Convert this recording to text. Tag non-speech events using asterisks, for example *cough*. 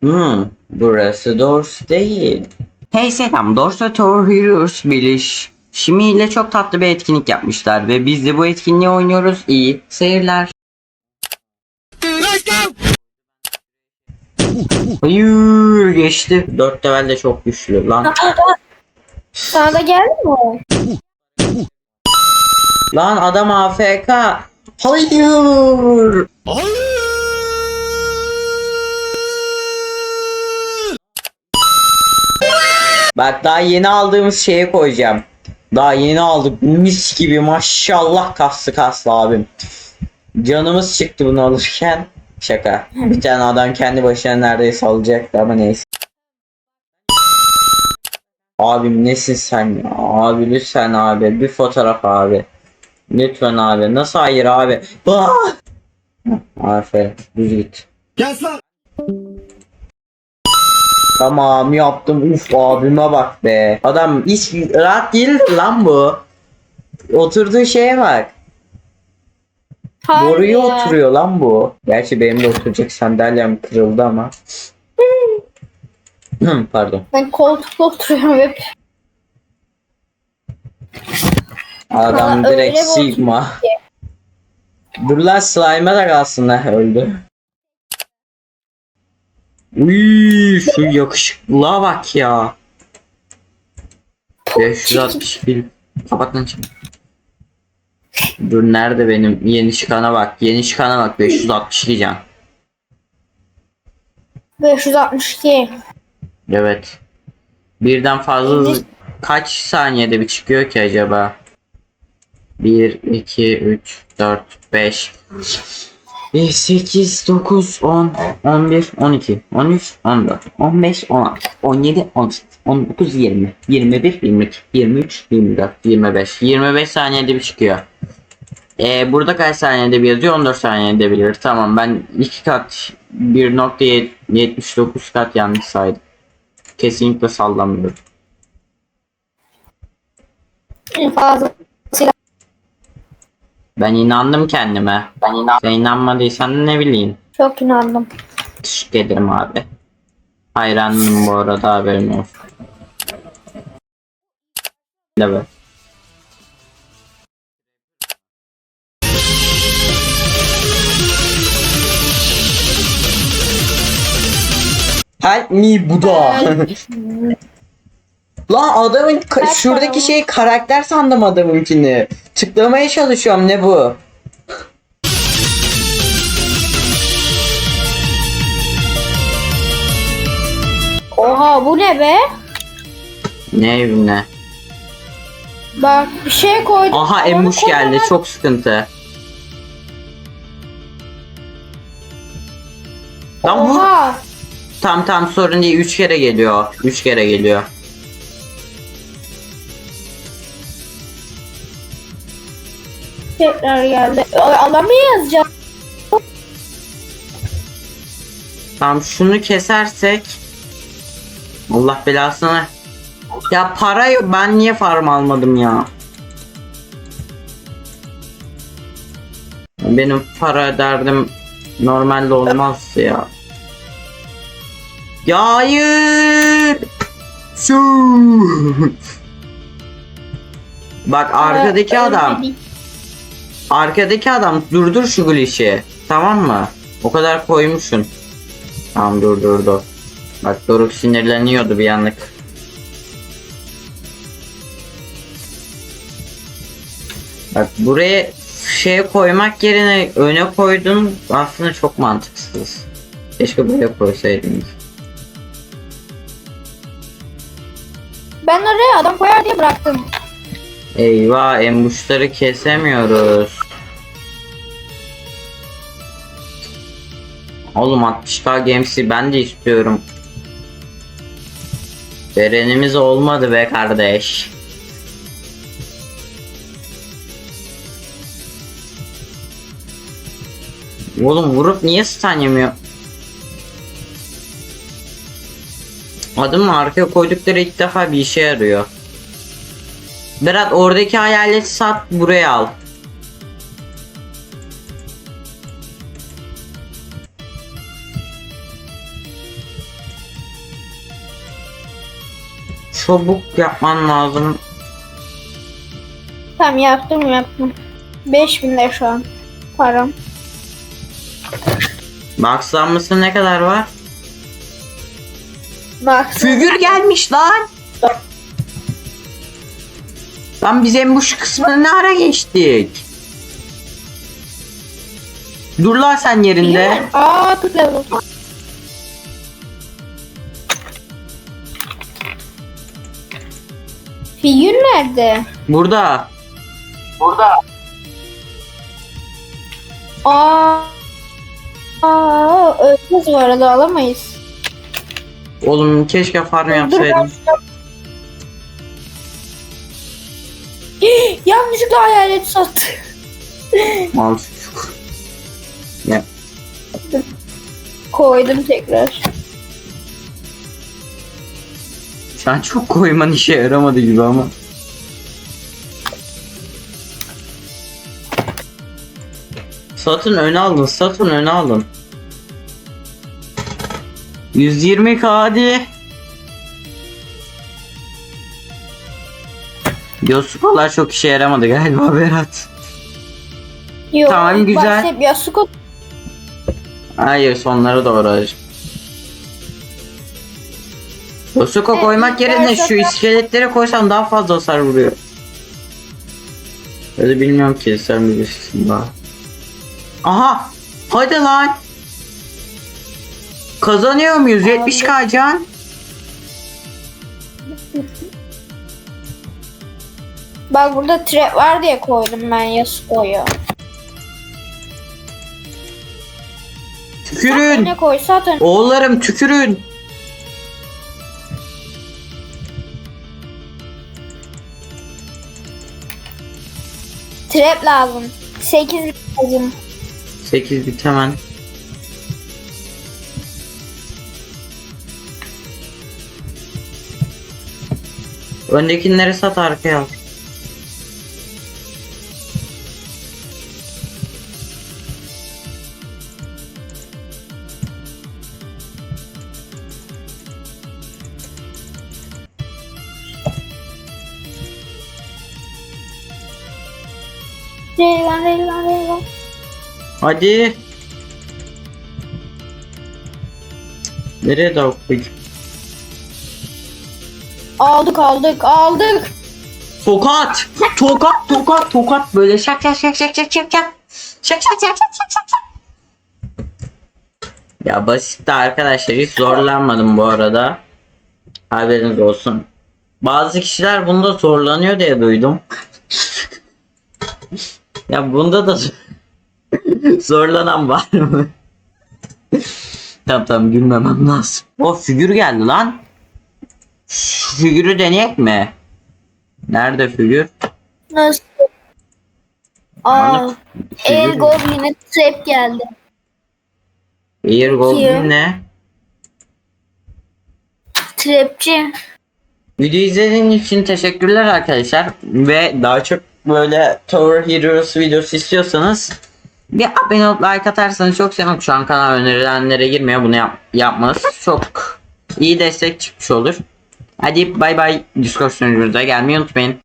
Hmm, burası Dors değil. Hey selam, Dorsa Tower Heroes Biliş. Şimi ile çok tatlı bir etkinlik yapmışlar ve biz de bu etkinliği oynuyoruz. İyi seyirler. Hayır geçti. Dört level de çok güçlü lan. Sana da geldi mi? Lan adam AFK. Hayır. Bak daha yeni aldığımız şeye koyacağım. Daha yeni aldık. Mis gibi maşallah kaslı kaslı abim. Canımız çıktı bunu alırken. Şaka. Bir tane adam kendi başına neredeyse alacaktı ama neyse. Abim nesin sen ya? Abi lütfen abi. Bir fotoğraf abi. Lütfen abi. Nasıl hayır abi? Aferin. Düz git. Kes lan. Tamam yaptım. Uf abime bak be. Adam hiç rahat değil lan bu. Oturduğu şeye bak. Harbi Boruya ya. oturuyor lan bu. Gerçi benim de oturacak sandalyem kırıldı ama. Hmm, Pardon. Ben koltukta oturuyorum hep. Adam Valla direkt Sigma. Dur lan slime'a da kalsın öldü. Uy, şu yakışıklığa bak ya. 561. Kapat lan şimdi. Dur nerede benim yeni çıkana bak. Yeni çıkana bak 560 diyeceğim. 562. Evet. Birden fazla hızlı- kaç saniyede bir çıkıyor ki acaba? 1, 2, 3, 4, 5, 8, 9, 10, 11, 12, 13, 14, 15, 16, 17, 18, 19, 20, 21, 22, 23, 24, 25. 25 saniyede bir çıkıyor. Ee, burada kaç saniyede bir yazıyor? 14 saniyede bir. Tamam ben 2 kat 1.79 kat yanlış saydım. Kesinlikle sallamıyorum. Fazla Ben inandım kendime. Ben inan Sen inanmadıysan ne bileyim. çok inandım. Teşekkür ederim abi. Hayranım bu arada haberin olsun. Evet. Help me Buddha. *laughs* *laughs* Lan adamın ka- Kaç şuradaki para şey karakter sandım adamınkini. Tıklamaya çalışıyorum ne bu? Oha bu ne be? Ne evine? Bak bir şey koydum. Aha Onu embuş geldi kocaman- çok sıkıntı. Lan vur. Oha. Tam tam sorun değil 3 kere geliyor. 3 kere geliyor. Tekrar geldi. Ay, Adamı yazacağım. Tamam şunu kesersek Allah belasını. Ya para yok. Ben niye farm almadım ya? Benim para derdim normalde olmaz ya. Ya hayır. Su. Bak arkadaki Ee, adam. Arkadaki adam durdur şu glitch'i. Tamam mı? O kadar koymuşsun. Tamam durdurdu. Bak Doruk sinirleniyordu bir anlık. Bak buraya şey koymak yerine öne koydun aslında çok mantıksız. Keşke buraya koysaydınız. Ben oraya adam koyar diye bıraktım. Eyvah embuşları kesemiyoruz. Oğlum 60k Games'i ben de istiyorum. Verenimiz olmadı be kardeş. Oğlum vurup niye stun yemiyor? Adımı arkaya koydukları ilk defa bir işe yarıyor. Berat oradaki hayaleti sat buraya al. Çabuk yapman lazım. Tamam yaptım yaptım. 5000 de şu an param. Baksanması ne kadar var? Bak. Figür gelmiş lan. Lan biz embuş kısmına ne ara geçtik? Dur lan sen yerinde. Aa tıkladım. Figür nerede? Burada. Aa. Aa, öleceğiz bu arada alamayız. Oğlum keşke farm yapsaydım. *gasps* Yanlışlıkla hayalet sattı. Mal çocuk. Ya, Koydum tekrar. Sen çok koyman işe yaramadı gibi ama. Satın öne aldın, satın öne aldın. 120 k hadi. Yosukolar çok işe yaramadı galiba Berat. Yok, Tamam, güzel. Hep Yasuko Hayır sonlara doğru acım. Yosuko Evet, koymak ben yerine şu zaten- iskeletleri koysam daha fazla hasar vuruyor. Öyle bilmiyorum ki sen bilirsin daha. Aha! Hadi lan! Kazanıyor muyuz? 70k can. Bak burada trap var diye koydum ben Yasuko'yu. Tükürün! Ne koy zaten. Oğullarım tükürün! Trap lazım. 8 lazım. 8 bit hemen. Öndekileri sat arkaya al. Reylan reylan. Hadi. Nereye koyduk? Aldık aldık aldık. Tokat! Tokat! Tokat! Tokat! Böyle şak şak şak şak şak şak. Şak şak şak şak şak şak şak. Ya basitti arkadaşlar hiç zorlanmadım bu arada. Haberiniz olsun. Bazı kişiler bunda zorlanıyor diye duydum. *laughs* ya bunda da *laughs* zorlanan var mı? tamam tamam gülmemem lazım. O figür geldi lan. Şu figürü deneyek mi? Nerede figür? Nasıl? Aa. Goblin'e trap geldi. Air Goblin ne? Trapçi. Video izlediğiniz için teşekkürler arkadaşlar. Ve daha çok böyle Tower Heroes videosu istiyorsanız bir abone olup like atarsanız çok sevinirim. Şu an kanal önerilenlere girmiyor. Bunu yap yapmanız çok iyi destek çıkmış olur. Hadi bay bay. Discord sunucumuza gelmeyi unutmayın.